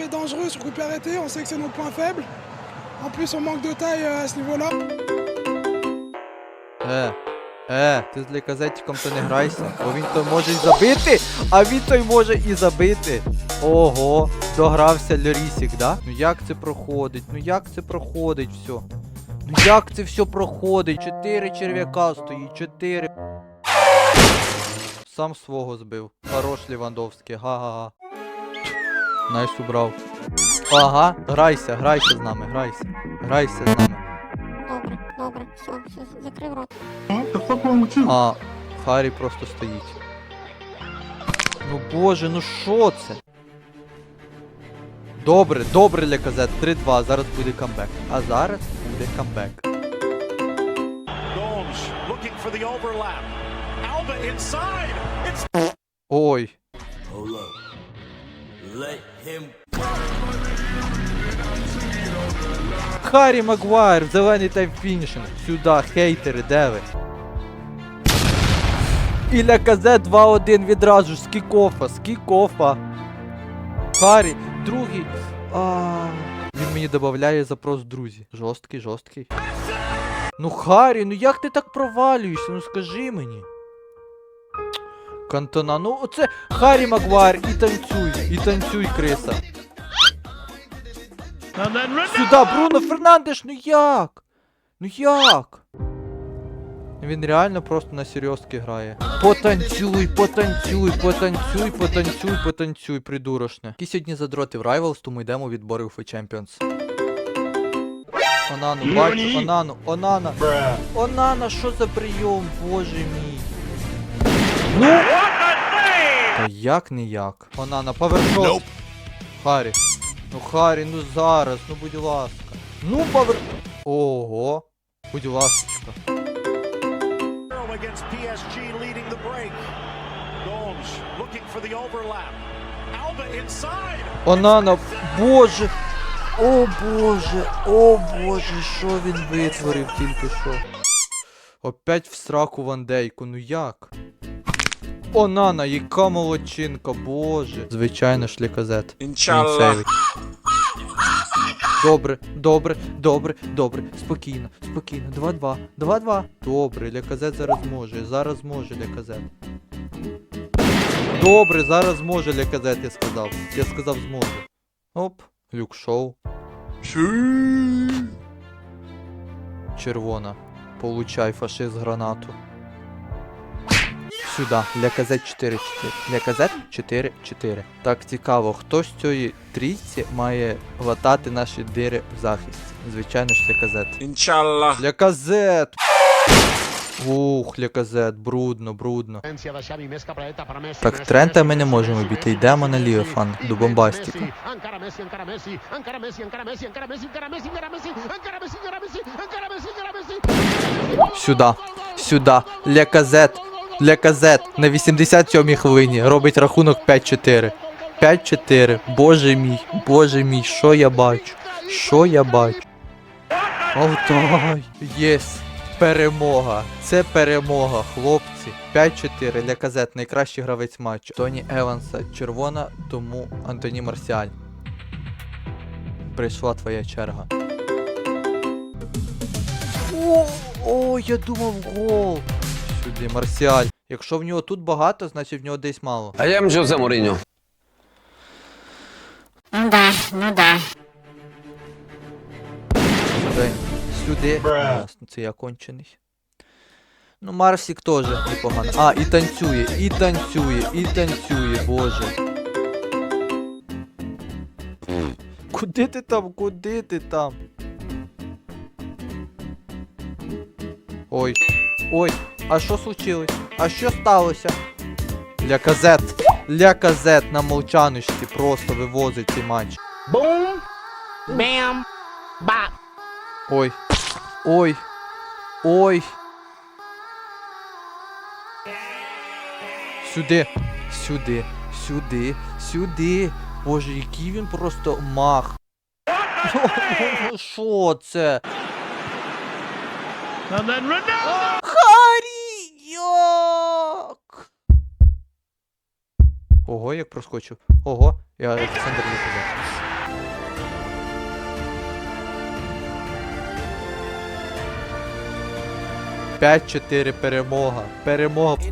est dangereux sur coup arrêté, on sait que c'est notre point faible. En plus, on manque de taille euh, à ce niveau-là. Е, е, ти з ліказетиком то не грайся, бо він то може і забити, а він то й може і забити. Ого, догрався Льорісік, да? Ну як це проходить? Ну як це проходить все? Ну як це все проходить? Чотири черв'яка стоїть, чотири. Сам свого збив. Хорош Лівандовський, га-га-га. Найс убрав. Ага, грайся, грайся з нами, грайся. Грайся з нами. Добре, добре, все, все, закрив рот. А, Харі просто стоїть. Ну боже, ну що це? Добре, добре для казет. 3-2, зараз буде камбек. А зараз буде камбек. Gomes Let him Харі Магуайр, зелений тайм фінішинг. Сюди, хейтери, де ви? І для казет 2-1 відразу ж з кікофа, з. Харі, другий. А, він мені додає запрос друзі. Жорсткий, жорсткий. Ну Харі, ну як ти так провалюєшся? Ну скажи мені. Кантона, ну оце Харі Магуайр і танцюй, і танцюй, Криса. Сюда, Бруно Фернандеш, ну як? Ну як? Він реально просто на серйозки грає. Потанцюй, потанцюй, потанцюй, потанцюй, потанцюй, придурошне. Які сьогодні задроти в Rivals, тому йдемо відбори в Champions. Онану, бачу, Онану, Онана. Онана, що за прийом, боже мій. Ну! Та як не як? Онана, повершов. Харі. Ну Харі, ну зараз, ну будь ласка. Ну повер... Ого. Будь ласочка. Онана, боже. О боже, о боже, що він витворив тільки що. Опять в сраку вандейку, ну як? Онана, яка молодчинка, боже. Звичайно ж ліказет. Іншаллах. Добре, добре, добре, добре. Спокійно, спокійно. 2-2. 2-2. Добре, Ляказет зараз може. Зараз може Ляказет. Добре, зараз може Ляказет, я сказав. Я сказав зможе. Оп, люк шоу. Червона. Получай фашист гранату сюди. Для КЗ 4-4. Для КЗ 4-4. Так цікаво, хто з цієї трійці має латати наші дири в захисті. Звичайно ж, для КЗ. Інчалла. Для КЗ. Ух, Леказет, брудно, брудно. Так, Трента ми не можемо бити. Йдемо на лівий фан до бомбастіка. Сюда, сюда, Леказет, Ляказет, Ляказет на 87-й хвилині робить рахунок 5-4. 5-4. Боже мій, боже мій, що я бачу? Що я бачу? Алтай! Єс! Перемога! Це перемога, хлопці. 5-4. Ляказет, найкращий гравець матчу. Тоні Еванса, червона, тому Антоні Марсіаль. Прийшла твоя черга. О, о, я думав гол. Сюди, Марсіаль. Якщо в нього тут багато, значить в нього десь мало. I am Jose Mourinho. Ну да, ну да. Сюди. Сюди. Ясно, це я кончений. Ну, Марсік теж непогано. А, і танцює, і танцює, і танцює, боже. Куди ти там? Куди ти там? Ой. Ой, а що случилось? А що сталося? Ляказет. Ляказет на молчаночці просто вивозить цей матч. Boom, bam, bop. Ой. Ой. Ой. Сюди. Сюди. Сюди. Сюди. Боже, який він просто мах. Що це? And then Ronaldo. Ого, як проскочив. Ого, я Олександр не. П'ять-чотири перемога. Перемога.